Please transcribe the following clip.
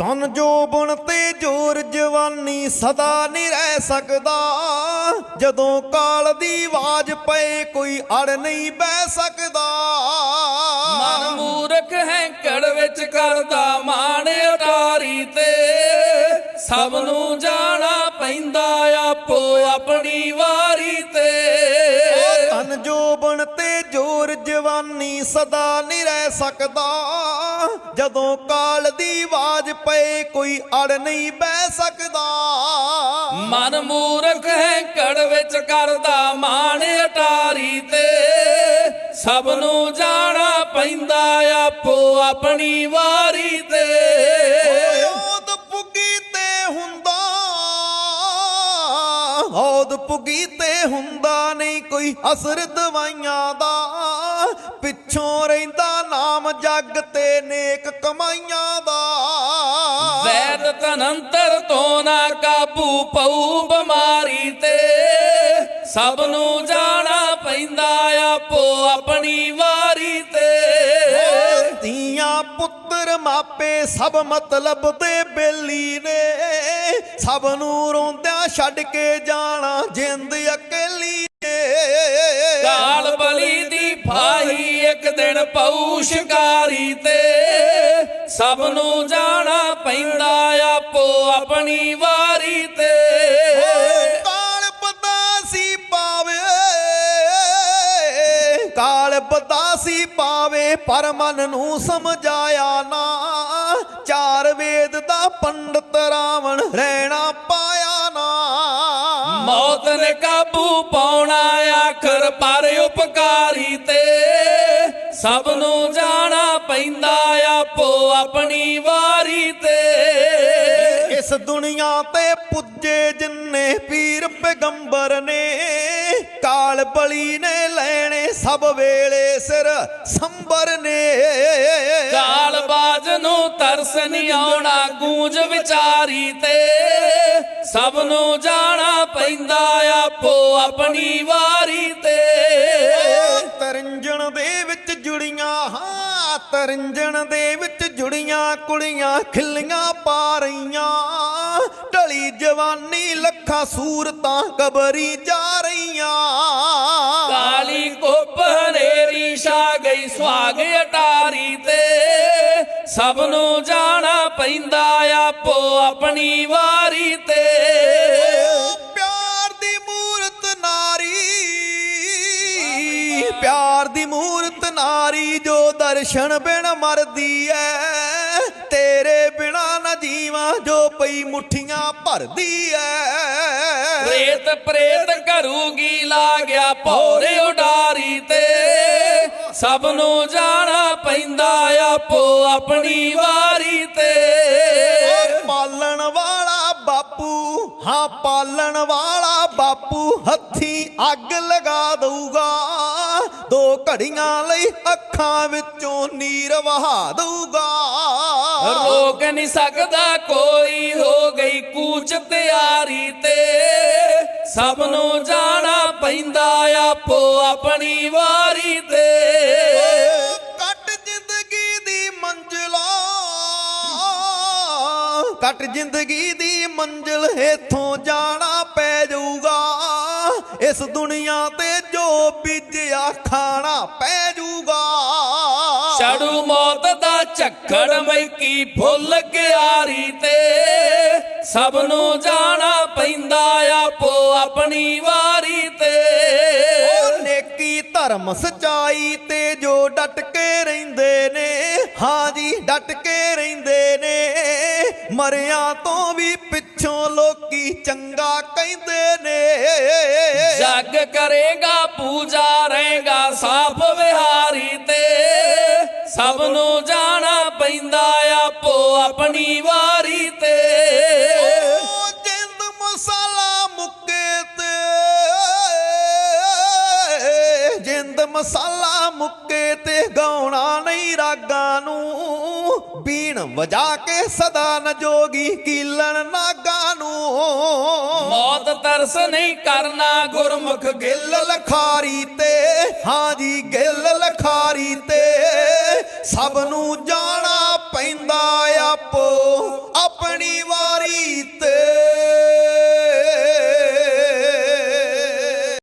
ਤਨ ਜੋਬਨ ਤੇ ਜੋਰ ਜਵਾਨੀ ਸਦਾ ਨਹੀਂ ਰਹਿ ਸਕਦਾ। ਜਦੋਂ ਕਾਲ ਦੀ ਆਵਾਜ਼ ਪਏ, ਕੋਈ ਅੜ ਨਹੀਂ ਬਹਿ ਸਕਦਾ। ਮਨ ਮੂਰਖ ਹੈ, ਕੜ ਵਿੱਚ ਕਰਦਾ ਮਾਣ ਅਟਾਰੀ ਤੇ। ਸਭ ਨੂੰ ਜਾਣਾ ਪੈਂਦਾ ਆਪੋ ਆਪਣੀ ਵਾਰੀ ਤੇ। ਜੋਬਨ ਜੋਰ ਜਵਾਨੀ ਸਦਾ ਨਹੀਂ ਰਹਿ ਸਕਦਾ। ਜਦੋਂ ਕਾਲ ਦੀ ਆਵਾਜ਼ ਪਏ, ਕੋਈ ਅੜ ਨਹੀਂ ਬਹਿ ਸਕਦਾ। ਮਨ ਮੂਰਖ ਹੈ ਕੜ ਵਿੱਚ ਕਰਦਾ ਮਾਣ ਅਟਾਰੀ ਤੇ। ਸਭ ਨੂੰ ਜਾਣਾ ਪੈਂਦਾ ਆਪੋ ਆਪਣੀ ਵਾਰੀ ਤੇ। ਔਦ ਪੁੱਗੀ ਤੇ ਹੁੰਦਾ ਨਹੀਂ ਕੋਈ ਅਸਰ ਦਵਾਈਆਂ ਦਾ। ਪਿੱਛੋਂ ਰਹਿੰਦਾ ਨਾਮ ਜੱਗ ਤੇ ਨੇਕ ਕਮਾਈਆਂ ਦਾ। ਵੈਦ ਤਨੰਤਰ ਤੋਂ ਨਾ ਕਾਬੂ ਪਊ ਬਿਮਾਰੀ ਤੇ। ਸਭ ਨੂੰ ਜਾਣਾ ਪੈਂਦਾ ਆਪੋ ਆਪਣੀ ਵਾਰੀ ਤੇ। ਧੀਆਂ ਪੁੱਤਰ ਮਾਪੇ ਸਭ ਮਤਲਬ ਦੇ ਬੇਲੀ ਨੇ। ਸਭ ਨੂੰ ਰੋਂਦਿਆਂ ਛੱਡ ਕੇ ਜਾਣਾ ਜਿੰਦ ਅਕੇਲੀ ਨੇ ਕਾਲ ਬਲੀ ਦੀ ਫਾਹੀ ਇੱਕ ਦਿਨ ਪਊ ਸ਼ਿਕਾਰੀ ਤੇ। ਸਭ ਨੂੰ ਜਾਣਾ ਪੈਂਦਾ ਆਪੋ ਆਪਣੀ ਵਾਰੀ ਤੇ। ਕਾਲ ਬਦਾਸੀ ਪਾਵੇ ਕਾਲ ਬਦਾਸੀ ਪਾਵੇ ਪਰ ਮਨ ਨੂੰ ਸਮਝਾਇਆ ਨਾ ਸਭ ਨੂੰ ਜਾਣਾ ਪੈਂਦਾ ਆਪੋ ਆਪਣੀ ਵਾਰੀ ਤੇ। ਇਸ ਦੁਨੀਆ ਤੇ ਪੁੱਜੇ ਜਿੰਨੇ ਪੀਰ ਪੈਗੰਬਰ ਨੇ ਕਾਲ ਬਲੀ ਨੇ ਲੈਣੇ ਸਭ ਵੇਲੇ ਸਿਰ ਸੰਬਰ ਨੇ। ਕਾਲ ਬਾਜ ਨੂੰ ਤਰਸ ਨਹੀਂ ਆਉਣਾ ਗੂੰਜ ਵਿਚਾਰੀ ਤੇ। ਸਭ ਨੂੰ ਜਾਣਾ ਪੈਂਦਾ ਆਪੋ ਆਪਣੀ ਵਾਰੀ ਤੇ। ਤਰੰਜਣ ਦੇ ਵਿੱਚ ਜੁੜੀਆਂ ਕੁੜੀਆਂ ਖਿੱਲੀਆਂ ਪਾ ਰਹੀਆਂ। ਢਲੀ ਜਵਾਨੀ ਲੱਖਾਂ ਸੂਰਤਾਂ ਕਬਰੀ ਜਾ ਰਹੀਆਂ। ਕਾਲੀ ਕੁੱਪ ਹਨੇਰੀ ਛਾ ਗਈ ਸੁਹਾਗ ਅਟਾਰੀ ਤੇ। ਸਭ ਨੂੰ ਜਾਣਾ ਪੈਂਦਾ ਆਪੋ ਆਪਣੀ ਵਾਰੀ ਤੇ। ਦੀ ਮੂਰਤ ਨਾਰੀ ਜੋ ਦਰਸ਼ਨ ਬਿਨ ਮਰਦੀ ਐ। ਤੇਰੇ ਬਿਨਾ ਨਾ ਜੀਵਾਂ ਜੋ ਪਈ ਮੁੱਠੀਆਂ ਭਰਦੀ ਐ। ਪ੍ਰੇਤ ਪ੍ਰੇਤ ਕਰੂਗੀ ਲਾ ਗਿਆ ਭੌਰੇ ਉਡਾਰੀ ਤੇ। ਸਭ ਨੂੰ ਜਾਣਾ ਪੈਂਦਾ ਆਪੋ ਆਪਣੀ ਵਾਰੀ ਹਾਂ ਪਾਲਣ ਵਾਲਾ ਬਾਪੂ ਹੱਥੀ ਅੱਗ ਲਗਾ ਦਊਗਾ। ਦੋ ਘੜੀਆਂ ਲਈ ਅੱਖਾਂ ਵਿੱਚੋਂ ਨੀਰ ਵਹਾ ਦਊਗਾ। ਰੋਕ ਨਹੀਂ ਸਕਦਾ ਕੋਈ ਹੋ ਗਈ ਕੂਚ ਤਿਆਰੀ ਤੇ। ਸਭ ਨੂੰ ਜਾਣਾ ਪੈਂਦਾ ਆਪੋ ਆਪਣੀ ਵਾਰੀ ਤੇ। ਕੱਟ ਜ਼ਿੰਦਗੀ ਦੀ ਮੰਜ਼ਲਾ। ਕੱਟ ਜ਼ਿੰਦਗੀ ਦੀ ਮੰਜ਼ਿਲ ਇਥੋਂ ਜਾਣਾ ਪੈ ਜਾਊਗਾ। ਇਸ ਦੁਨੀਆ ਤੇ ਜੋ ਬੀਜਿਆ ਖਾਣਾ ਪੈ ਜਾਊਗਾ। ਛੜੂ ਮੌਤ ਦਾ ਝੱਖੜ ਮੈਕੀ ਫੁੱਲ ਗਿਆਰੀ ਤੇ। ਸਭ ਨੂੰ ਜਾਣਾ ਪੈਂਦਾ ਆਪੋ ਆਪਣੀ ਵਾਰੀ ਤੇ। ਉਹ ਨੇਕੀ ਧਰਮ ਸਚਾਈ ਤੇ ਜੋ ਡਟ ਕੇ ਰਹਿੰਦੇ ਨੇ। ਹਾਂ ਜੀ ਡਟ ਕੇ ਰਹਿੰਦੇ ਨੇ। ਮਰਿਆਂ ਤੋਂ ਵੀ ਪਿੱਛੋਂ ਲੋਕੀ ਚੰਗਾ ਕਹਿੰਦੇ ਨੇ? ਜੱਗ ਕਰੇਗਾ ਪੂਜਾ ਰਹੇਗਾ ਸਾਫ਼ ਵਿਹਾਰੀ ਤੇ। ਸਭ ਨੂੰ ਜਾਣਾ ਪੈਂਦਾ ਆਪੋ ਆਪਣੀ ਵਾਰੀ ਤੇ। ਜਿੰਦ ਮਸਾਲਾ ਮੁੱਕੇ ਤੇ। ਜਿੰਦ ਮਸਾਲਾ ਮੁੱਕੇ ਤੇ ਗਾਉਣਾ ਨਹੀਂ ਰਾਗਾਂ ਨੂੰ। ਬੀਣ ਵਜਾ ਕੇ ਸਦਾ ਨਜੋਗੀ ਕੀਲਣ ਨਾਗਾਂ ਨੂੰ ਤਰਸ ਨਹੀਂ ਕਰਨਾ ਗੁਰਮੁਖ ਗਿੱਲ ਲਖਾਰੀ ਤੇ। ਹਾਂ ਜੀ, ਗਿੱਲ ਲਖਾਰੀ ਤੇ। ਸਭ ਨੂੰ ਜਾਣਾ ਪੈਂਦਾ ਆਪੋ। ਆਪਣੀ